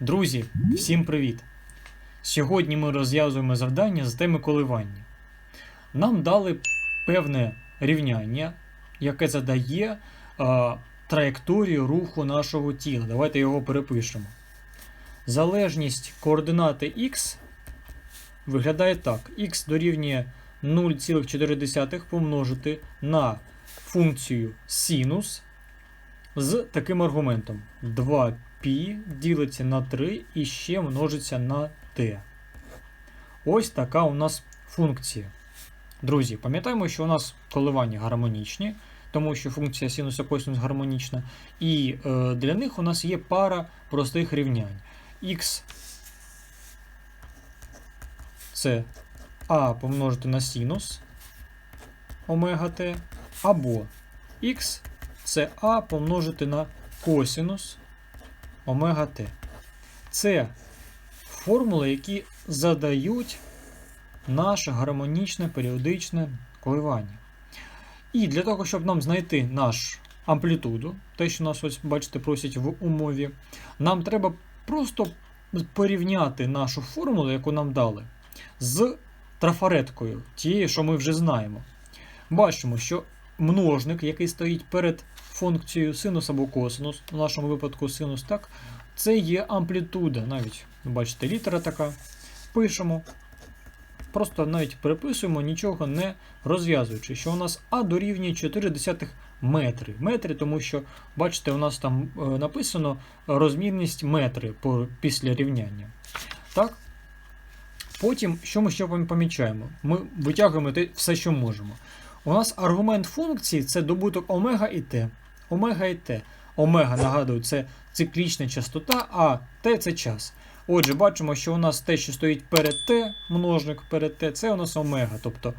Друзі, всім привіт! Сьогодні ми розв'язуємо завдання з теми коливання. Нам дали певне рівняння, яке задає е, траєкторію руху нашого тіла. Давайте його перепишемо. Залежність координати x виглядає так: x дорівнює 0,4 помножити на функцію синус з таким аргументом 2π ділиться на 3 і ще множиться на t. Ось така у нас функція. Друзі, пам'ятаємо, що у нас коливання гармонічні, тому що функція синуса косинус гармонічна. І е, для них у нас є пара простих рівнянь. x це а помножити на синус омега t, або x це а помножити на косинус омега t. Це формули, які задають наше гармонічне періодичне коливання. І для того, щоб нам знайти наш амплітуду, те, що нас ось, бачите, просять в умові, нам треба просто порівняти нашу формулу, яку нам дали, з трафареткою, тією, що ми вже знаємо. Бачимо, що множник, який стоїть перед функцією синус або косинус, в нашому випадку синус, так, це є амплітуда. Навіть, бачите, літера така. Пишемо. Просто навіть переписуємо, нічого не розв'язуючи, що у нас А дорівнює 4 метри. Метри, тому що, бачите, у нас там е, написано розмірність метри після рівняння. Так? Потім, що ми ще помічаємо? Ми витягуємо все, що можемо. У нас аргумент функції це добуток омега і t. Омега і t. Омега, нагадую, це циклічна частота, а t це час. Отже, бачимо, що у нас те, що стоїть перед t, множник перед t, це у нас омега. Тобто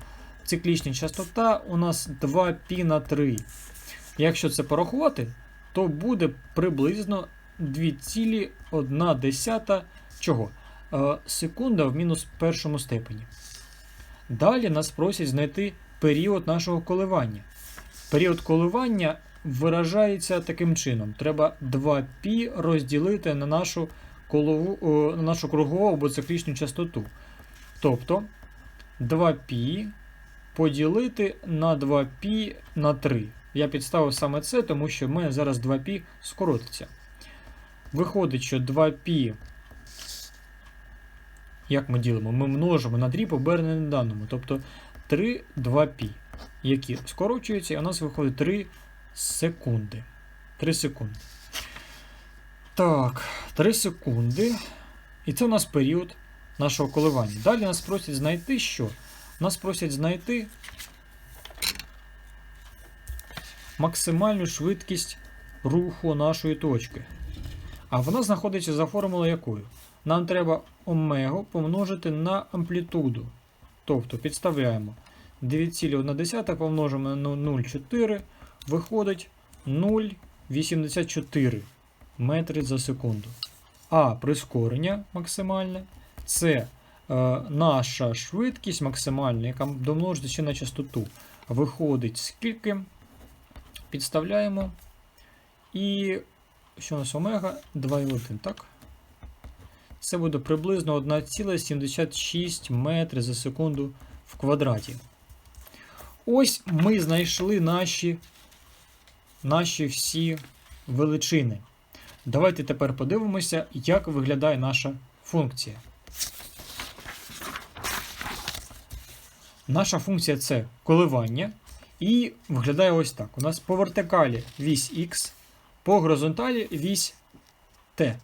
циклічна частота у нас 2π на 3. Якщо це порахувати, то буде приблизно 2,1 чого? Е, секунда в мінус першому степені. Далі нас просять знайти період нашого коливання. Період коливання виражається таким чином: треба 2π розділити на нашу колову, о, на нашу кругову або циклічну частоту. Тобто 2π поділити на 2π на 3. Я підставив саме це, тому що в мене зараз 2π скоротиться. Виходить, що 2π, як ми ділимо? Ми множимо на дріб обернене даному. Тобто 3 2π, які скорочуються, і у нас виходить 3 секунди. 3 секунди. Так, 3 секунди. І це у нас період нашого коливання. Далі нас просять знайти що? Нас просять знайти максимальну швидкість руху нашої точки. А вона знаходиться за формулою якою? Нам треба омегу помножити на амплітуду. Тобто підставляємо 9,1 помножимо на 0,4, виходить 0,84 метри за секунду. А прискорення максимальне це е, наша швидкість максимальна, яка домножиться ще на частоту. Виходить скільки. Підставляємо. І що у нас омега 2,1, так? Це буде приблизно 1,76 метри за секунду в квадраті. Ось ми знайшли наші, наші всі величини. Давайте тепер подивимося, як виглядає наша функція. Наша функція це коливання. І виглядає ось так. У нас по вертикалі вісь Х, по горизонталі вісь Т. Е,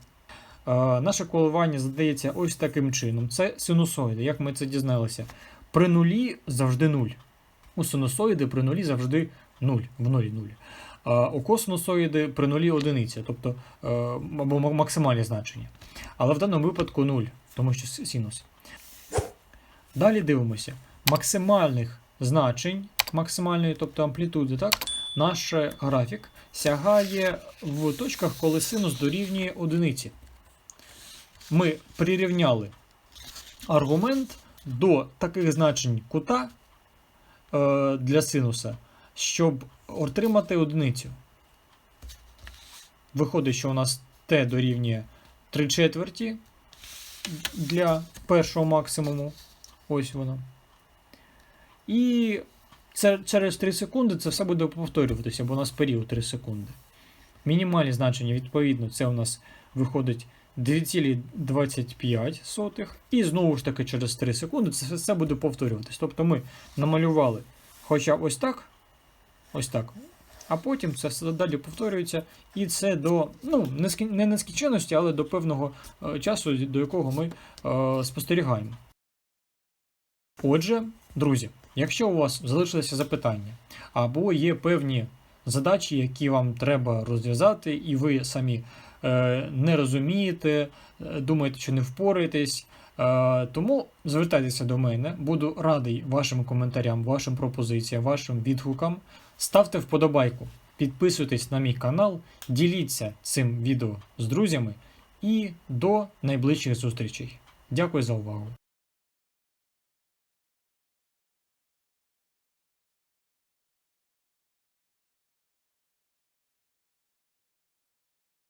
наше коливання задається ось таким чином. Це синусоїди, як ми це дізналися. При нулі завжди нуль. У синусоїди при нулі завжди нуль, в нулі нуль. У косинусоїди при нулі одиниця, тобто е, максимальні значення. Але в даному випадку нуль, тому що синус. Далі дивимося. Максимальних значень, максимальної, тобто амплітуди, так, наш графік сягає в точках, коли синус дорівнює одиниці. Ми прирівняли аргумент до таких значень кута е, для синуса, щоб отримати одиницю. Виходить, що у нас t дорівнює 3 четверті для першого максимуму. Ось воно. І через 3 секунди це все буде повторюватися, бо у нас період 3 секунди. Мінімальні значення, відповідно, це у нас виходить 2,25. І знову ж таки через 3 секунди це все буде повторюватись. Тобто ми намалювали хоча ось так, ось так. А потім це все далі повторюється, і це до ну, не нескінченності, але до певного е, часу, до якого ми е, спостерігаємо. Отже, друзі, якщо у вас залишилися запитання, або є певні задачі, які вам треба розв'язати, і ви самі е, не розумієте, е, думаєте, що не впораєтесь, тому звертайтеся до мене. Буду радий вашим коментарям, вашим пропозиціям, вашим відгукам. Ставте вподобайку, підписуйтесь на мій канал, діліться цим відео з друзями і до найближчих зустрічей. Дякую за увагу!